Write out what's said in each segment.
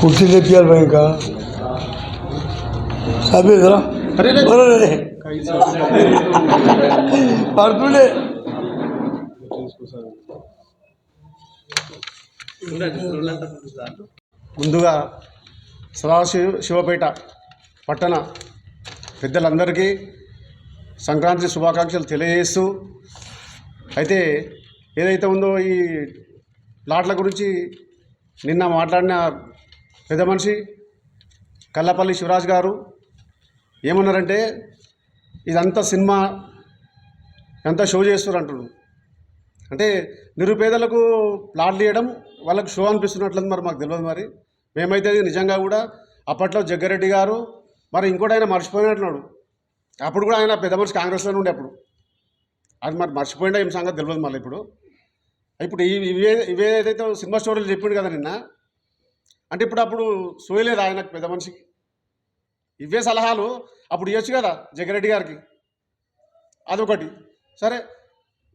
కుర్చీ. తెప్పియాలి భయ ఇంకా. సభ్యురా పడుతుండే. ముందుగా సదాశివ శివపేట పట్టణ పెద్దలందరికీ సంక్రాంతి శుభాకాంక్షలు తెలియజేస్తూ అయితే ఏదైతే ఉందో ఈ ప్లాట్ల గురించి నిన్న మాట్లాడిన పెద్ద మనిషి కల్లపల్లి శివరాజ్ గారు ఏమన్నారంటే ఇదంతా సినిమా అంతా షో చేస్తారు అంటున్నారు. అంటే నిరుపేదలకు ప్లాట్లు ఇవ్వడం వాళ్ళకు షో అనిపిస్తున్నట్లేదు మరి మాకు తెలియదు మరి. మేమైతే నిజంగా కూడా అప్పట్లో జగ్గారెడ్డి గారు మరి ఇంకోటి ఆయన మర్చిపోయినట్టున్నాడు. అప్పుడు కూడా ఆయన పెద్ద మనిషి కాంగ్రెస్లోనే ఉండే అప్పుడు. అది మరి మర్చిపోయినా ఏం సంగతి తెలియదు మళ్ళీ ఇప్పుడు. ఇప్పుడు ఇవి ఇవే ఇవే ఏదైతే సినిమా స్టోరీలు చెప్పిండు కదా నిన్న అంటే ఇప్పుడు అప్పుడు సోయలేదు ఆయనకు పెద్ద మనిషికి. ఇవే సలహాలు. అప్పుడు ఇవ్వచ్చు కదా జగ్గారెడ్డి గారికి. అదొకటి. సరే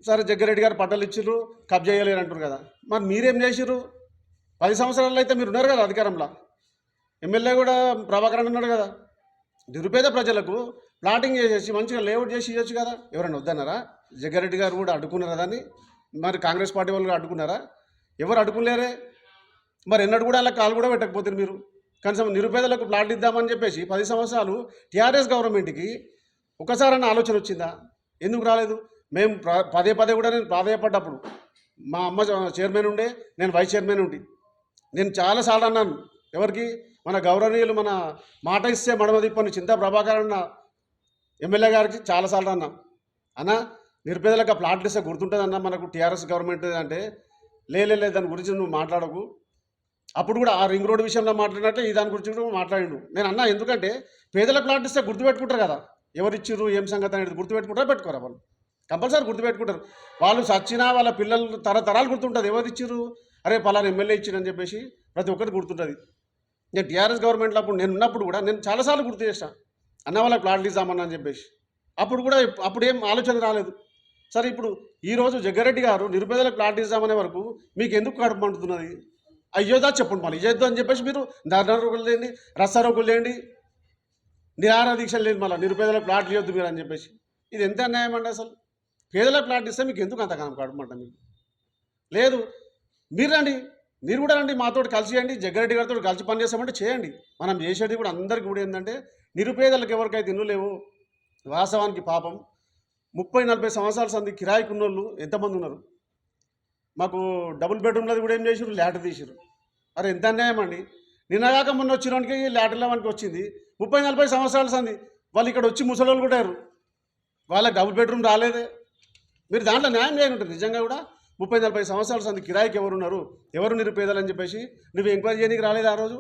సరే జగ్గారెడ్డి గారు పట్టాలు ఇచ్చిర్రు కబ్జా చేయలేరు అంటారు కదా. మరి మీరేం చేసిర్రు? పది సంవత్సరాలు అయితే మీరు ఉన్నారు కదా అధికారంలో. ఎమ్మెల్యే కూడా ప్రభాకరన్ ఉన్నాడు కదా. నిరుపేద ప్రజలకు ప్లాటింగ్ చేసేసి మంచిగా లేఅవుట్ చేసి ఇవ్వచ్చు కదా. ఎవరైనా వద్దన్నారా? జగ్గారెడ్డి గారు కూడా అడ్డుకున్నారా దాన్ని? మరి కాంగ్రెస్ పార్టీ వాళ్ళు అడ్డుకున్నారా? ఎవరు అడ్డుకులేరే? మరి ఎన్నడూ కూడా అలా కాలు కూడా పెట్టకపోతే మీరు. కనీసం నిరుపేదలకు ప్లాట్ ఇద్దామని చెప్పేసి పది సంవత్సరాలు టీఆర్ఎస్ గవర్నమెంట్కి ఒకసారన్న ఆలోచన వచ్చిందా? ఎందుకు రాలేదు? మేము పదే పదే కూడా నేను ప్రాధాయపడ్డప్పుడు మా అమ్మ చైర్మన్ ఉండే నేను వైస్ చైర్మన్ ఉండి. నేను చాలాసార్లు అన్నాను ఎవరికి? మన గౌరవనీయులు మన మాట ఇస్తే మడమదిప్పని చింత చింతా ప్రభాకర్ అన్న ఎమ్మెల్యే గారికి చాలాసార్లు అన్నా. అన్న నిరుపేదలకు ఆ ప్లాట్లు ఇస్తే గుర్తుంటుందన్న మనకు టీఆర్ఎస్ గవర్నమెంట్ అంటే లేలే లే దాని గురించి నువ్వు మాట్లాడకు. అప్పుడు కూడా ఆ రింగ్ రోడ్ విషయంలో మాట్లాడినట్టే ఈ దాని గురించి కూడా మాట్లాడిండు. నేను అన్నా ఎందుకంటే పేదల ప్లాట్ ఇస్తే గుర్తుపెట్టుకుంటారు కదా. ఎవరు ఏం సంగతి అనేది గుర్తుపెట్టుకుంటారా పెట్టుకోరా వాళ్ళు. కంపల్సరీ గుర్తుపెట్టుకుంటారు. వాళ్ళు సచ్చినా వాళ్ళ పిల్లలు తరతరాలు గుర్తుంటుంది. ఎవరు ఇచ్చిర్రు? అరే పలానా ఎమ్మెల్యే ఇచ్చిరని చెప్పేసి ప్రతి ఒక్కటి గుర్తుంటుంది. నేను టీఆర్ఎస్ గవర్నమెంట్లో అప్పుడు నేను ఉన్నప్పుడు కూడా నేను చాలాసార్లు గుర్తు చేసిన అన్న వాళ్ళకి ప్లాట్లు ఇద్దామన్నా అని చెప్పేసి. అప్పుడు కూడా అప్పుడు ఏం ఆలోచన రాలేదు. సరే ఇప్పుడు ఈరోజు జగ్గారెడ్డి గారు నిరుపేదలకు ప్లాట్ ఇద్దామనే వరకు మీకు ఎందుకు కడుపు మంటుతున్నది అయ్యోదా చెప్పండి మళ్ళీ. ఇయ్యొద్దు అని చెప్పేసి మీరు ధర్నా రోగులు లేండి రసారోగులు లేండి నిరాహార దీక్షలు లేదు మళ్ళీ నిరుపేదలకు ప్లాట్ ఇవ్వద్దు మీరు అని చెప్పేసి. ఇది ఎంత అన్యాయం అండి అసలు? పేదలకు ప్లాట్ ఇస్తే మీకు ఎందుకు అంత కడపమంట మీకు? లేదు మీరు రండి మీరు కూడా రండి మాతో కలిసి చేయండి జగ్గారెడ్డి గారితో కలిసి పనిచేస్తామంటే చేయండి. మనం చేసేది కూడా అందరికీ కూడా ఏంటంటే నిరుపేదలకు ఎవరికైతే ఇల్లు లేవు వాస్తవానికి పాపం. ముప్పై నలభై సంవత్సరాల సంది కిరాయికి ఉన్నోళ్ళు ఎంతమంది ఉన్నారు? మాకు డబుల్ బెడ్రూమ్లది కూడా ఏం చేసారు ల్యాటర్ తీసారు అరే ఎంత అన్యాయం అండి? నిన్నగాక మొన్న వచ్చినోనికి ల్యాటర్ వానికి వచ్చింది. ముప్పై నలభై సంవత్సరాల సంది వాళ్ళు ఇక్కడ వచ్చి ముసలోళ్ళు కూడా వాళ్ళ వాళ్ళకి డబుల్ బెడ్రూమ్ రాలేదే. మీరు దాంట్లో న్యాయం చేయకుంటారు నిజంగా కూడా ముప్పై నలభై సంవత్సరాల సంది కిరాయికి ఎవరున్నారు ఎవరు నిరుపేదలని చెప్పేసి నువ్వు ఎంక్వైరీ చేయడానికి రాలేదు ఆ రోజు?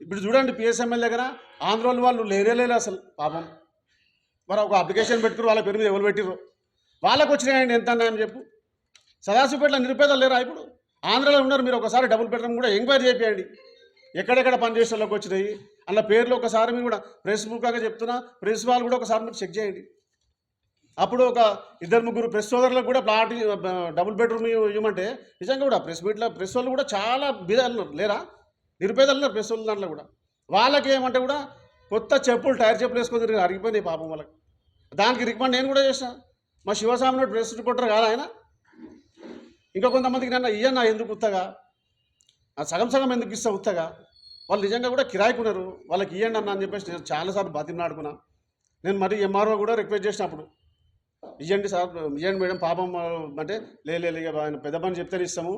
ఇప్పుడు చూడండి పిఎస్ఎంఎల్ దగ్గర ఆంధ్రోళ్ళు వాళ్ళు లేరే లేరు అసలు పాపం. మరి ఒక అప్లికేషన్ పెట్టుకుని వాళ్ళ పేరు మీద ఎవరు పెట్టిర్రు? వాళ్ళకు వచ్చినాయండి ఎంత అన్నాయని చెప్పు. సదాశివపేటలో నిరుపేదలు లేరా ఇప్పుడు? ఆంధ్రాలో ఉన్నారు మీరు ఒకసారి డబుల్ బెడ్రూమ్ కూడా ఎంక్వైరీ చేయండి ఎక్కడెక్కడ పనిచేసేలోకి వాళ్ళకి వచ్చినాయి? అలా పేర్లు ఒకసారి మీరు కూడా ప్రెస్ బుక్గా చెప్తున్నా ప్రెస్ వాళ్ళు కూడా ఒకసారి మీరు చెక్ చేయండి. అప్పుడు ఒక ఇద్దరు ముగ్గురు ప్రెస్ సోదరులకు కూడా ప్లాట్ డబుల్ బెడ్రూమ్ ఇవ్వమంటే నిజంగా కూడా ప్రెస్ మీట్లో ప్రెస్ వాళ్ళు కూడా చాలా బీదాలు లేరా? నిరుపేదలు ఉన్నారు ప్రెస్ వాళ్ళ దాంట్లో కూడా. వాళ్ళకి ఏమంటే కూడా కొత్త చెప్పులు టైర్ చెప్పులు వేసుకొని తిరిగి అరిగిపోయినాయి పాపం వాళ్ళకి. దానికి రికమెండ్ నేను కూడా చేసిన. మా శివస్వామి ప్రెస్ రిపోర్టర్ కాదు ఆయన? ఇంకా కొంతమందికి నన్ను ఇయ్యన్న ఎందుకు ఉత్తగా? ఆ సగం సగం ఎందుకు ఇస్తా ఉత్తగా? వాళ్ళు నిజంగా కూడా కిరాయికి ఉన్నారు. వాళ్ళకి ఇవ్వండి అన్న అని చెప్పేసి నేను చాలాసార్లు బతిమలాడుకున్నా నేను మరి ఎంఆర్ఓ కూడా రిక్వెస్ట్ చేసినప్పుడు ఇవ్వండి సార్ ఇవ్వండి మేడం పాపం అంటే లే లే, ఆయన పెద్ద పని చెప్తేనే ఇస్తాము.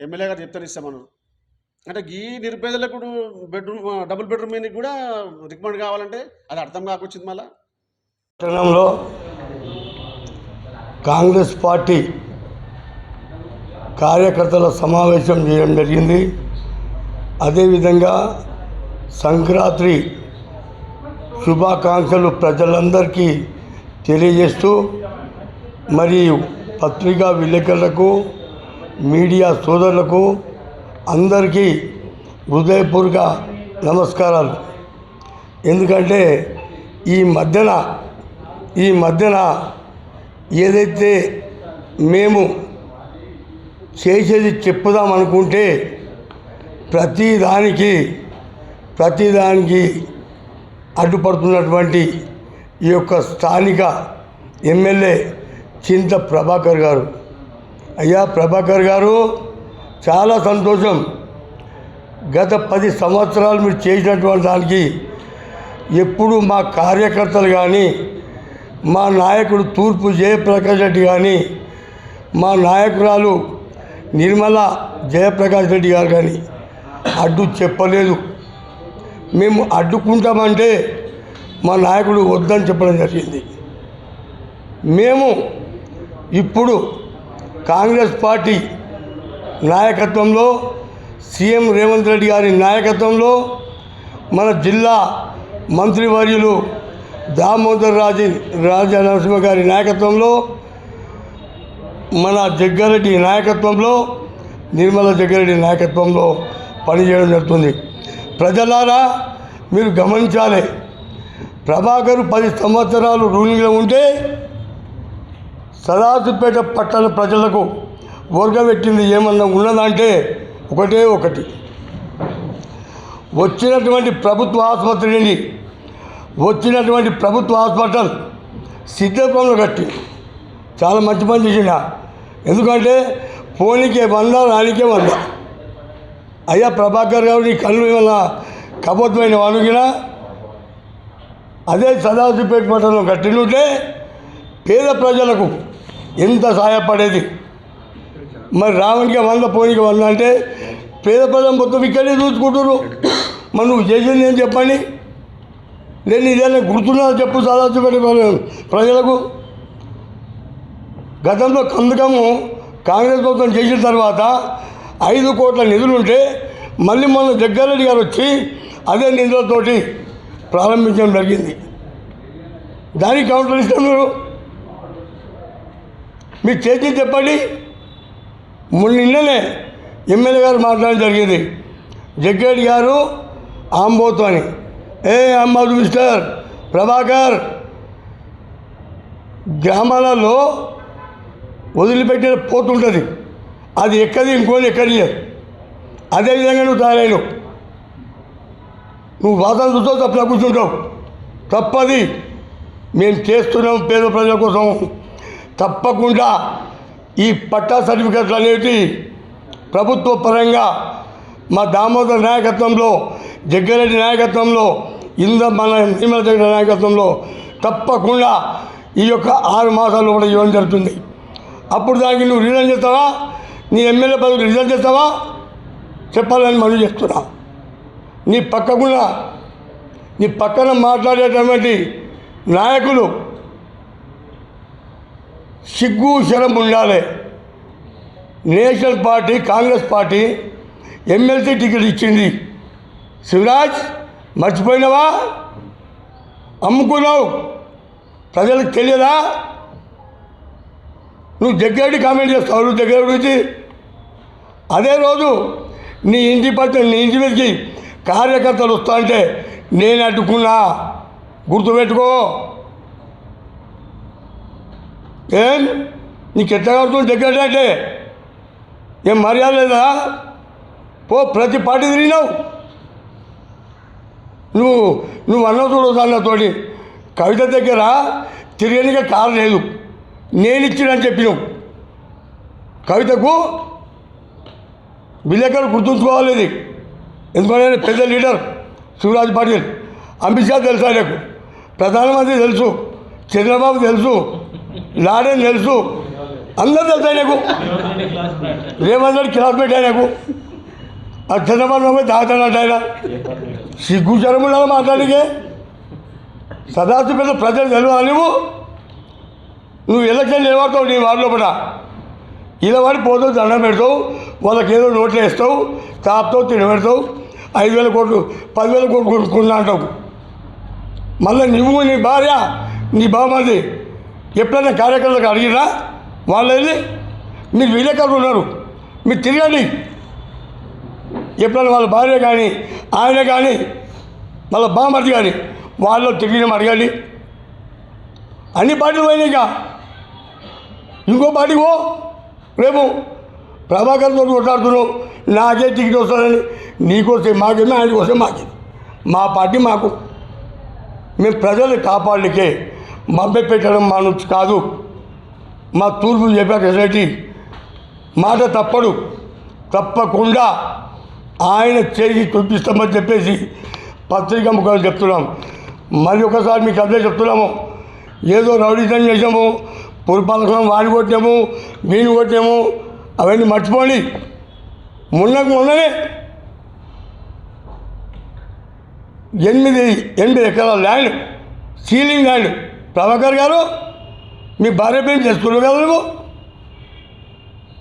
ఎమ్మెల్యే గారు చెప్తేనే ఇస్తామన్నారు. అంటే ఈ నిరుపేదలకు బెడ్రూమ్ డబుల్ బెడ్రూమ్ మీద కూడా రికమెండ్ కావాలంటే అది అర్థం కాకొచ్చింది మళ్ళీ. పట్టణంలో కాంగ్రెస్ పార్టీ కార్యకర్తల సమావేశం చేయడం జరిగింది. అదేవిధంగా సంక్రాంతి శుభాకాంక్షలు ప్రజలందరికీ తెలియజేస్తూ మరియు పత్రికా విలేకరులకు మీడియా సోదరులకు అందరికీ హృదయపూర్వక నమస్కారాలు. ఎందుకంటే ఈ మధ్యన ఈ మధ్యన ఏదైతే మేము చేసేది చెప్పుదాం అనుకుంటే ప్రతిదానికి ప్రతిదానికి అడ్డుపడుతున్నటువంటి ఈ యొక్క స్థానిక ఎమ్మెల్యే చింత ప్రభాకర్ గారు. అయ్యా ప్రభాకర్ గారు చాలా సంతోషం. గత పది సంవత్సరాలు మీరు చేసినటువంటి దానికి ఎప్పుడు మా కార్యకర్తలు కానీ మా నాయకుడు తూర్పు జయప్రకాష్ రెడ్డి కానీ మా నాయకురాలు నిర్మల జయప్రకాష్ రెడ్డి గారు కానీ అడ్డు చెప్పలేదు. మేము అడ్డుకుంటామంటే మా నాయకుడు వద్దని చెప్పడం జరిగింది. మేము ఇప్పుడు కాంగ్రెస్ పార్టీ నాయకత్వంలో సీఎం రేవంత్ రెడ్డి గారి నాయకత్వంలో మన జిల్లా మంత్రివర్యులు దామోదర్ రాజు రాజా నరసింహ గారి నాయకత్వంలో మన జగ్గారెడ్డి నాయకత్వంలో నిర్మల జగ్గారెడ్డి నాయకత్వంలో పనిచేయడం జరుగుతుంది. ప్రజలారా మీరు గమనించాలి ప్రభాకర్ పది సంవత్సరాలు రూలింగ్లో ఉంటే సదాసుపేట పట్టణ ప్రజలకు వర్గపెట్టింది ఏమన్నా ఉన్నదంటే ఒకటే ఒకటి. వచ్చినటువంటి ప్రభుత్వ ఆసుపత్రిని వచ్చినటువంటి ప్రభుత్వ హాస్పిటల్ సిద్ధపంలో కట్టి చాలా మంచి పని చేసిన ఎందుకంటే పోనీకే వంద రానికే వంద. అయ్యా ప్రభాకర్ గారు నీ కళ్ళు ఏమన్నా కబోద్దమైన వానుగినా అదే సదాశివపేట పట్టణం కట్టినుంటే పేద ప్రజలకు ఎంత సహాయపడేది మరి రావణికి వంద పోనీకి వంద అంటే పేద ప్రజలు మొత్తం ఇక్కడే చూసుకుంటున్నారు. మరి నువ్వు చేసింది ఏం చెప్పండి? నేను ఇదేనా గుర్తున్నా చెప్పు సదాశివపేట ప్రజలకు. గతంలో కందకము కాంగ్రెస్ ప్రభుత్వం చేసిన తర్వాత ఐదు కోట్ల నిధులుంటే మళ్ళీ మొన్న జగ్గారెడ్డి గారు వచ్చి అదే నిధులతోటి ప్రారంభించడం జరిగింది. దానికి కౌంటర్ ఇస్తున్నారు. మీరు మీరు చేసి చెప్పండి. మొన్న నిన్ననే ఎమ్మెల్యే గారు మాట్లాడడం జరిగింది. జగ్గారెడ్డి గారు ఆంబోతో అని. ఏ అంబాదు మిస్టర్ ప్రభాకర్ గ్రామాలలో వదిలిపెట్టిన పోతుంటుంది. అది ఎక్కది ఇంకోని ఎక్కడి అదేవిధంగా నువ్వు తయారైనవు. నువ్వు వాసన చూస్తావు తప్పులా కూర్చుంటావు తప్పది. మేము చేస్తున్నాం పేద ప్రజల కోసం. తప్పకుండా ఈ పట్టా సర్టిఫికెట్లు అనేవి ప్రభుత్వ పరంగా మా దామోదర్ నాయకత్వంలో జగ్గారెడ్డి నాయకత్వంలో ఇంద మన నిర్మల జగన్ నాయకత్వంలో తప్పకుండా ఈ యొక్క ఆరు మాసాలు కూడా ఇవ్వడం జరుగుతుంది. అప్పుడు దానికి నువ్వు రిజైన్ చేస్తావా? నీ ఎమ్మెల్యే పదవి రిజైన్ చేస్తావా? చెప్పాలని మనం చేస్తున్నా. నీ పక్కకుండా నీ పక్కన మాట్లాడేటటువంటి నాయకులు సిగ్గు శరం ఉండాలి. National party Congress party MLC ticket ఇచ్చింది. శివరాజ్ మర్చిపోయినావా? అమ్ముకున్నావు. ప్రజలకు తెలియదా? నువ్వు దగ్గరటి కామెంట్ చేస్తావు నువ్వు దగ్గర గురించి. అదే రోజు నీ ఇంటి పట్ల నీ ఇంటి మీదకి కార్యకర్తలు వస్తా అంటే నేను అడ్డుకున్నా. గుర్తుపెట్టుకో. ఏం? నీకు ఎట్లా కడుతుంది దగ్గర అంటే ఏం మర్యాద లేదా? పో ప్రతి పార్టీ తిరిగినావు. నువ్వు నువ్వు అన్న చూడదు అన్నతోటి కవిత దగ్గర తిరగనిగా కారు లేదు. నేను ఇచ్చినని చెప్పినావు. కవితకు విలేకరు గుర్తుంచుకోవాలి ఇది. ఎందుకంటే పెద్ద లీడర్ శివరాజ్ పాటిల్. అమిత్ షా తెలుసా ఆయనకు ప్రధానమంత్రి తెలుసు. చంద్రబాబు తెలుసు. లాడెన్ తెలుసు? అందరు తెలుసు ఆయనకు. రేవంత్ రెడ్డి క్లాస్మేట్ ఆయనకు. ఆ చంద్రబాబు ఆయన. సిగ్గు జరములా మాట్లాడికే సదాశివ పెద్ద ప్రజలు తెలియాలి నువ్వు నువ్వు ఎలక్షన్ నిలబడతావు నీ వారి లోపల. ఇలా వాడి పోతావు దండం పెడతావు. వాళ్ళకి ఏదో నోట్లు వేస్తావు. తాపుతావు తినబెడతావు ఐదు వేల కోట్లు పదివేల కోట్లు కొనుక్కున్నా అంటావు. మళ్ళీ నువ్వు నీ భార్య నీ బామ్మది ఎప్పుడైనా కార్యకర్తలకు అడిగినా వాళ్ళు వెళ్ళి మీరు విలేకరులు ఉన్నారు. మీరు తిరగండి. ఎప్పుడైనా వాళ్ళ భార్య కానీ ఆయన కానీ వాళ్ళ బామ్మది కానీ వాళ్ళు తిరిగిన అడగండి. అన్ని పార్టీలు పోయినాయి ఇంకా. ఇంకో పార్టీకి పో. రేపు ప్రభాకర్తో కొట్లాడుతున్నావు. నాకే టికెట్ వస్తుందని. నీకొస్తే మాకేమే ఆయనకి వస్తే మాకే. మా పార్టీ మాకు. మేము ప్రజలు కాపాడలికే మభ్య పెట్టడం మా నుంచి కాదు. మా తూర్పు చెప్పాక రెడ్డి మాట తప్పడు. తప్పకుండా ఆయన చేసి చూపిస్తామని చెప్పేసి పత్రికా ముఖాలు చెప్తున్నాం. మరి ఒకసారి మీకు అదే చెప్తున్నాము. ఏదో రౌడీతం చేసాము పురపాలకం వాడి కొట్టాము వీని కొట్టాము అవన్నీ మర్చిపోండి. మొన్నకు మొన్ననే ఎనిమిది ఎనిమిది ఎకరాల ల్యాండ్ సీలింగ్ ల్యాండ్ ప్రభాకర్ గారు మీ భార్య పేరు చేసుకున్నావు కదా నువ్వు?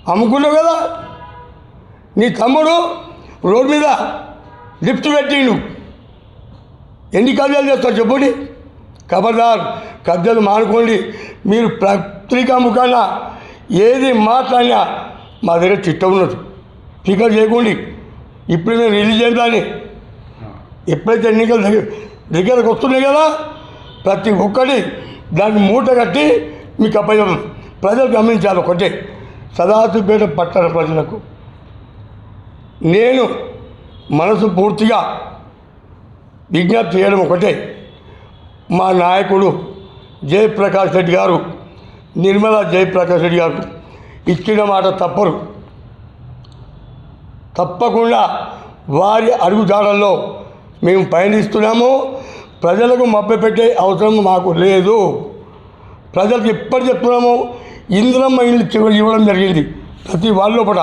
అమ్ముకున్నావు కదా? నీ తమ్ముడు రోడ్డు మీద లిఫ్ట్ పెట్టిండు. ఎన్ని కబ్జాలు చేస్తారు చెప్పండి ఖబర్దార్ కబ్జాలు మానుకోండి. మీరు పత్రికా ముఖాన ఏది మాట్లాడినా మా దగ్గర చిట్ట ఉన్నది. స్పీకర్ చేయకండి ఇప్పుడు మేము రిలీజ్ చేద్దాన్ని ఎప్పుడైతే ఎన్నికలు దగ్గర దగ్గరకు వస్తున్నాయి కదా ప్రతి ఒక్కటి దాన్ని మూట కట్టి మీకు అప్పయం ప్రజలు గమనించాలి ఒకటే సదాశివపేట పట్టణ ప్రజలకు. నేను మనసు పూర్తిగా విజ్ఞప్తి చేయడం ఒకటే. మా నాయకుడు జయప్రకాష్ రెడ్డి గారు నిర్మలా జయప్రకాష్ రెడ్డి గారు ఇచ్చిన మాట తప్పరు. తప్పకుండా వారి అడుగుజాడల్లో మేము పయనిస్తున్నాము ప్రజలకు మభ్యపెట్టే అవసరం మాకు లేదు. ప్రజలకు ఎప్పటి చెప్తున్నాము ఇంద్రమ్మ ఇల్లు చివరి ఇవ్వడం జరిగింది. ప్రతి వాళ్ళ లోపల